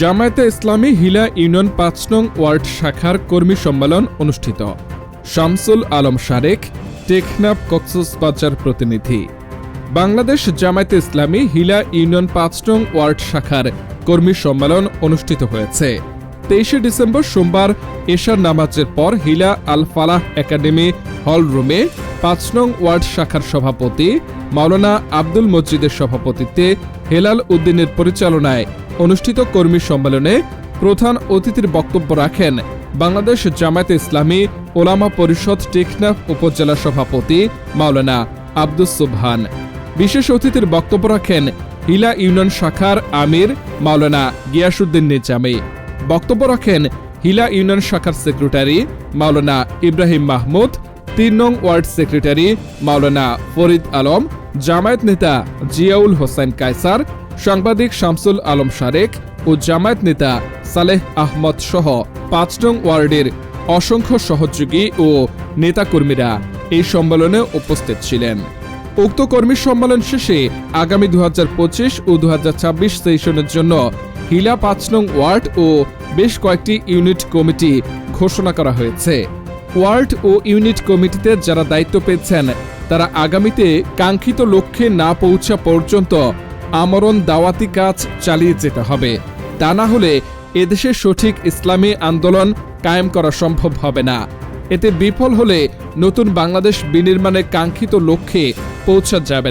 জামায়াতে ইসলামী হিলা union পাঁচ নং word শাখার কর্মী সম্মেলন অনুষ্ঠিত। শামসুল আলম শারেক টেকনাফ কক্সবাজার প্রতিনিধি। বাংলাদেশ জামায়াতে ইসলামী হিলা ইউনিয়ন পাঁচ নং ওয়ার্ড শাখার কর্মী সম্মেলন অনুষ্ঠিত হয়েছে। তেইশে ডিসেম্বর সোমবার এশার নামাজের পর হিলা আল ফালাহ একাডেমি হল রুমে পাঁচ নং ওয়ার্ড শাখার সভাপতি মাওলানা আব্দুল মসজিদের সভাপতিত্বে হেলাল উদ্দিনের পরিচালনায় অনুষ্ঠিত কর্মী সম্মেলনে প্রধান অতিথির বক্তব্য রাখেন বাংলাদেশ জামায়াতে ইসলামী ওলামা পরিষদ টেকনাফ উপজেলা সভাপতি মাওলানা আব্দুস সুবহান। বিশেষ অতিথির বক্তব্য রাখেন হিলা ইউনিয়ন শাখার আমির মাওলানা গিয়াসুদ্দিন নিজামী। বক্তব্য রাখেন হিলা ইউনিয়ন শাখার সেক্রেটারি মাওলানা ইব্রাহিম মাহমুদ, তিন নং ওয়ার্ড সেক্রেটারি মাওলানা ফরিদ আলম জামায়াত নেতা জিয়াউল হোসেন কায়সার, সাংবাদিক শামসুল আলম শারেক ও জামায়াত নেতা সালেহ আহমদ সহ পাঁচ নং ওয়ার্ডের অসংখ্য সহযোগী ও নেতাকর্মীরা এই সম্মেলনে উপস্থিত ছিলেন। উক্ত কর্মী সম্মেলন শেষে আগামী দু হাজার পঁচিশ ও দু হাজার ছাব্বিশ সেশনের জন্য হিলা পাঁচ নং ওয়ার্ড ও বেশ কয়েকটি ইউনিট কমিটি ঘোষণা করা হয়েছে। ওয়ার্ড ও ইউনিট কমিটিতে যারা দায়িত্ব পেয়েছেন তারা আগামীতে কাঙ্ক্ষিত লক্ষ্যে না পৌঁছা পর্যন্ত আমরণ দাওয়াতি কাজ চালিয়ে যেতে হবে। তা না হলে এদেশে সঠিক ইসলামী আন্দোলন কায়েম করা সম্ভব হবে না। এতে বিফল হলে নতুন বাংলাদেশ বিনির্মাণের কাঙ্ক্ষিত লক্ষ্যে পৌঁছা যাবে